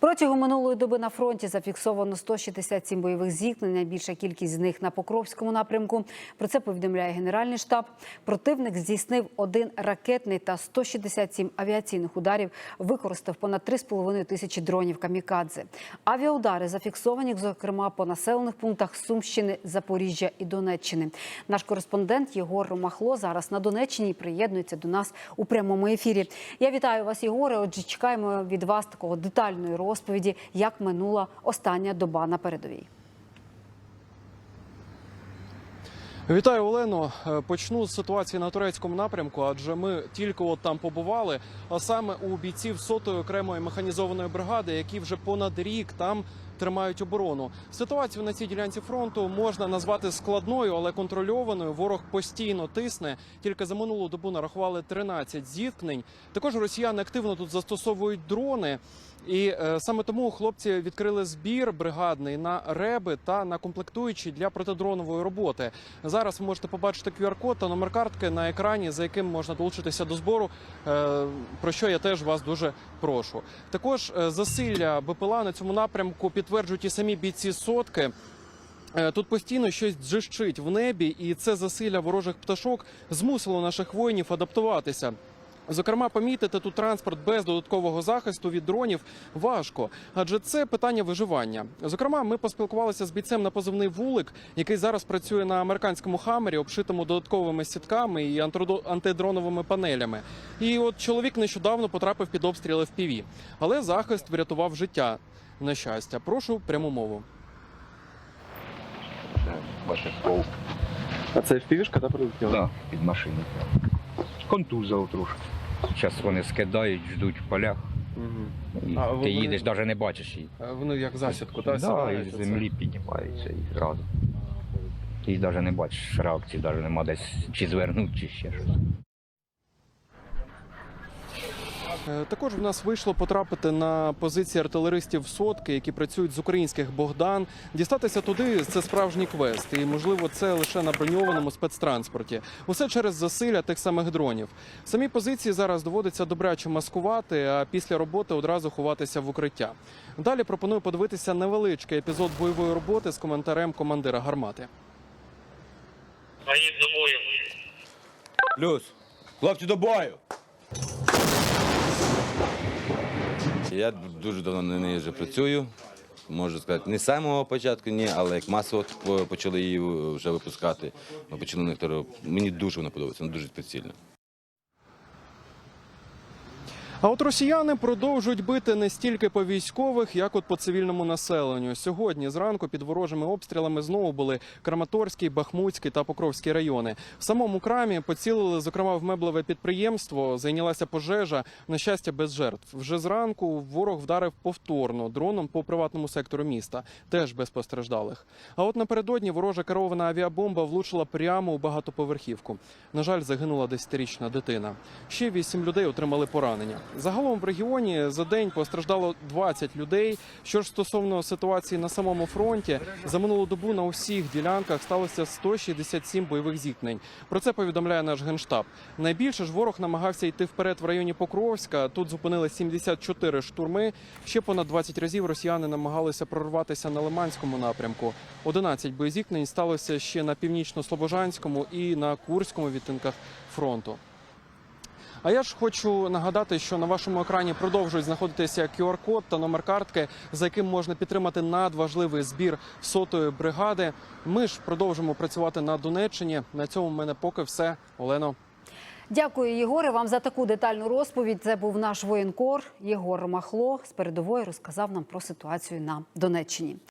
Протягом минулої доби на фронті зафіксовано 167 бойових зіткнень. Найбільша кількість з них на Покровському напрямку. Про це повідомляє Генеральний штаб. Противник здійснив один ракетний та 167 авіаційних ударів. Використав понад 3,5 тисячі дронів камікадзе. Авіаудари зафіксовані, зокрема, по населених пунктах Сумщини, Запоріжжя і Донеччини. Наш кореспондент Єгор Ромахло зараз на Донеччині приєднується до нас у прямому ефірі. Я вітаю вас, Єгоре. Отже, чекаємо від вас такого детальної розповіді, як минула остання доба на передовій. Вітаю, Олено. Е, Почну з ситуації на турецькому напрямку, адже ми тільки от там побували. А саме у бійців сотої окремої механізованої бригади, які вже понад рік там тримають оборону. Ситуацію на цій ділянці фронту можна назвати складною, але контрольованою. Ворог постійно тисне. Тільки за минулу добу нарахували 13 зіткнень. Також росіяни активно тут застосовують дрони. І е, саме тому хлопці відкрили збір бригадний на реби та на комплектуючі для протидронової роботи. Зараз ви можете побачити QR-код та номер картки на екрані, за яким можна долучитися до збору. е, Про що я теж вас дуже прошу. Також е, засилля БПЛА на цьому напрямку підтверджують і самі бійці сотки. Е, Тут постійно щось джищить в небі, і це засилля ворожих пташок змусило наших воїнів адаптуватися. Зокрема, помітити тут транспорт без додаткового захисту від дронів важко, адже це питання виживання. Зокрема, ми поспілкувалися з бійцем на позивний вулик, який зараз працює на американському хамері, обшитому додатковими сітками і антидро- антидроновими панелями. І от чоловік нещодавно потрапив під обстріли в ПІВІ, але захист врятував життя. На щастя, прошу пряму мову. Бачиш, пол. А це впівішка, та прилетіла? Да, під машину. Контузило трошки. Зараз вони скидають, ждуть в полях. І А ти ви- їдеш, навіть не бачиш її. Вони як засідку, та Да, із оце. землі піднімаються і зразу. Ти навіть не бачиш реакції, навіть нема десь чи звернуть, чи ще щось. Е, Також в нас вийшло потрапити на позиції артилеристів сотки, які працюють з українських Богдан. Дістатися туди це справжній квест, і можливо це лише на броньованому спецтранспорті. Усе через засилля тих самих дронів. Самі позиції зараз доводиться добряче маскувати, а після роботи одразу ховатися в укриття. Далі пропоную подивитися невеличкий епізод бойової роботи з коментарем командира гармати. Плюс. Хлопці до бою. Я дуже давно на неї вже працюю. Можу сказати, не з самого початку, ні, але як масово почали її вже випускати, ми почали на. Мені дуже вона подобається, вона дуже прицільна. А от росіяни продовжують бити не стільки по військових, як от по цивільному населенню. Сьогодні зранку під ворожими обстрілами знову були Краматорський, Бахмутський та Покровський райони. В самому крамі поцілили, зокрема, в меблеве підприємство. Зайнялася пожежа. На щастя, без жертв. Вже зранку ворог вдарив повторно дроном по приватному сектору міста, теж без постраждалих. А от напередодні ворожа керована авіабомба влучила прямо у багатоповерхівку. На жаль, загинула десятирічна дитина. Ще вісім людей отримали поранення. Загалом в регіоні за день постраждало 20 людей. Що ж стосовно ситуації на самому фронті, за минулу добу на усіх ділянках сталося 167 бойових зіткнень. Про це повідомляє наш генштаб. Найбільше ж ворог намагався йти вперед в районі Покровська. Тут зупинили 74 штурми. Ще понад 20 разів росіяни намагалися прорватися на Лиманському напрямку. 11 боєзіткнень сталося ще на північно-слобожанському і на Курському відтинках фронту. А я ж хочу нагадати, що на вашому екрані продовжують знаходитися QR-код та номер картки, за яким можна підтримати надважливий збір сотої бригади. Ми ж продовжимо працювати на Донеччині. На цьому в мене поки все. Олено. Дякую, Єгоре, вам за таку детальну розповідь. Це був наш воєнкор Єгор Ромахло з передової розказав нам про ситуацію на Донеччині.